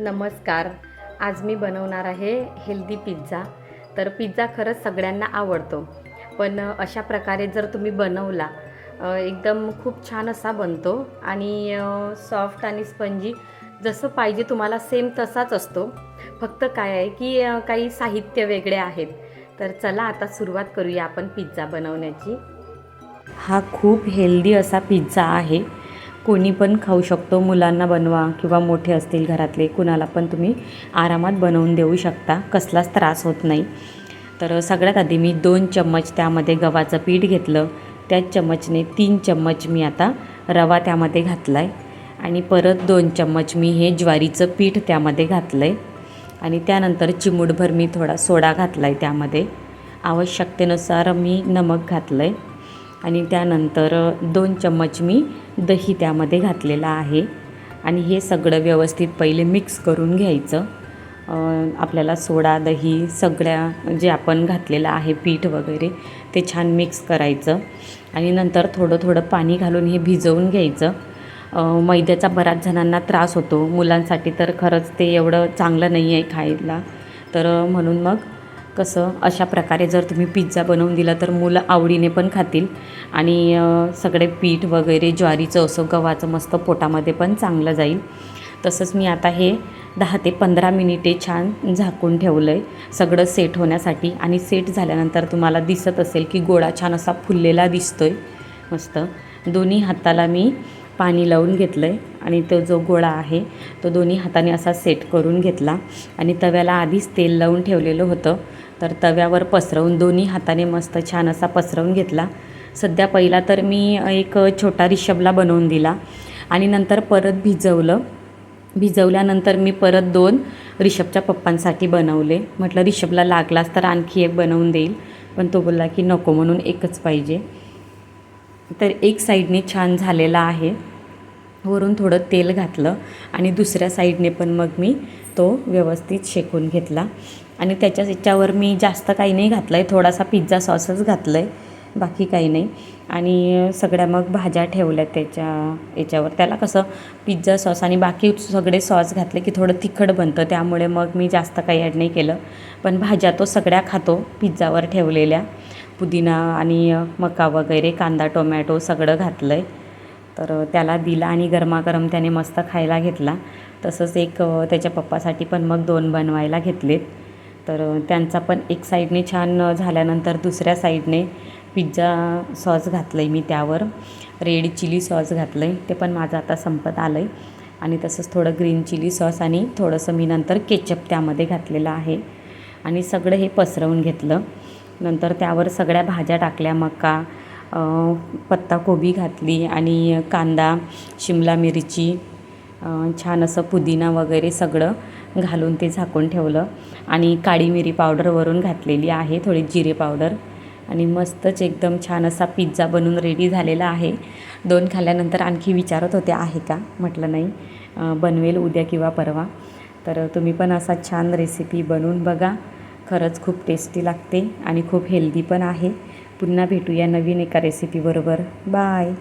नमस्कार. आज मी बनवणार आहे हेल्दी पिझ्झा तर पिझ्झा खरंच सगळ्यांना आवडतो. पण अशा प्रकारे जर तुम्ही बनवला एकदम खूप छान असा बनतो आणि सॉफ्ट आणि स्पंजी जसं पाहिजे तुम्हाला सेम तसाच असतो. फक्त काय आहे की काही साहित्य वेगळे आहेत. तर चला आता सुरुवात करूया आपण पिझ्झा बनवण्याची. हा खूप हेल्दी असा पिझ्झा आहे. कोणी पण खाऊ शकतो मुलांना बनवा किंवा मोठे असतील घरातले कुणाला पण तुम्ही आरामात बनवून देऊ शकता कसलाच त्रास होत नाही. तर सगळ्यात आधी मी दोन चम्मच त्यामध्ये गव्हाचं पीठ घेतलं. त्याच चम्मचने तीन चम्मच मी आता रवा त्यामध्ये घातला आहे आणि परत दोन चम्मच मी हे ज्वारीचं पीठ त्यामध्ये घातलं आहे आणि त्यानंतर चिमूटभर मी थोडा सोडा घातला आहे त्यामध्ये. आवश्यकतेनुसार मी नमक घातलं आहे आणि त्यानंतर दोन चम्मच मी दही त्यामध्ये घातलेलं आहे. आणि हे सगळं व्यवस्थित पहिले मिक्स करून घ्यायचं. आपल्याला सोडा दही सगळ्या जे आपण घातलेलं आहे पीठ वगैरे ते छान मिक्स करायचं. आणि नंतर थोडं थोडं पाणी घालून हे भिजवून घ्यायचं. मैद्याचा बऱ्याच जणांना त्रास होतो. मुलांसाठी तर खरंच ते एवढं चांगलं नाही आहे खायला. तर म्हणून मग कसं अशा प्रकारे जर तुम्ही पिझ्झा बनवून दिला तर मुलं आवडीने पण खातील. आणि सगळे पीठ वगैरे ज्वारीचं असं गव्हाचं मस्त पोटामध्ये पण चांगलं जाईल. तसंच मी आता हे दहा ते पंधरा मिनिटे छान झाकून ठेवलं आहे सगळं सेट होण्यासाठी. आणि सेट झाल्यानंतर तुम्हाला दिसत असेल की गोळा छान असा फुललेला दिसतो आहे मस्त. दोन्ही हाताला मी पाणी लावून घेतलं आहे आणि तो जो गोळा आहे तो दोन्ही हाताने असा सेट करून घेतला. आणि तव्याला आधीच तेल लावून ठेवलेलं होतं. तर तव्यावर पसरवून दोन्ही हाताने मस्त छान असा पसरवून घेतला. सध्या पहिला तर मी एक छोटा रिशबला बनवून दिला. आणि नंतर परत भिजवलं. भिजवल्यानंतर मी परत दोन रिषभच्या पप्पांसाठी बनवले. म्हटलं रिषभला लागलाच तर आणखी एक बनवून देईल. पण तो बोलला की नको म्हणून एकच पाहिजे. तर एक साईडने छान झालेला आहे. वरून थोडं तेल घातलं आणि दुसऱ्या साईडने पण मग मी तो व्यवस्थित शेकून घेतला. आणि त्याच्या याच्यावर मी जास्त काही नाही घातलं आहे थोडासा पिझ्झा सॉसच घातलं आहे बाकी काही नाही. आणि सगळ्या मग भाज्या ठेवल्या त्याच्या याच्यावर. त्याला कसं पिझ्झा सॉस आणि बाकी सगळे सॉस घातले की थोडं तिखट बनतं त्यामुळे मग मी जास्त काही ॲड नाही केलं. पण भाज्या तो सगळ्या खातो पिझ्झावर ठेवलेल्या. पुदिना आणि मका वगैरे कांदा टोमॅटो सगळं घातलं आहे तर त्याला दिला आणि गरमागरम त्याने मस्त खायला घेतला. तसंच एक त्याच्या पप्पासाठी पण मग दोन बनवायला घेतलेत. तर त्यांचा पण एक साईडने छान झाल्यानंतर दुसऱ्या साईडने पिझ्झा सॉस घातलं आहे मी त्यावर. रेड चिली सॉस घातलं आहे ते पण माझं आता संपत आलं आहे आणि तसंच थोडं ग्रीन चिली सॉस आणि थोडंसं मी नंतर केचप त्यामध्ये घातलेलं आहे. आणि सगळं हे पसरवून घेतलं. नंतर त्यावर सगळ्या भाज्या टाकल्या मका पत्ताकोबी घातली आणि कांदा शिमला मिरची छान असं पुदिना वगैरे सगळं घालून ते झाकून ठेवलं. आणि काळी मिरी पावडर वरून घातलेली आहे थोडी जिरे पावडर. आणि मस्तच एकदम छान असा पिझ्झा बनून रेडी झालेला आहे. दोन खाल्ल्यानंतर आणखी विचारत होते आहे का? म्हटलं नाही. बनवेल उद्या किंवा परवा. तर तुम्ही पण असा छान रेसिपी बनवून बघा. खरंच खूप टेस्टी लागते आणि खूप हेल्दी पण आहे. पुन्हा भेटूया नवीन एका रेसिपीबरोबर बाय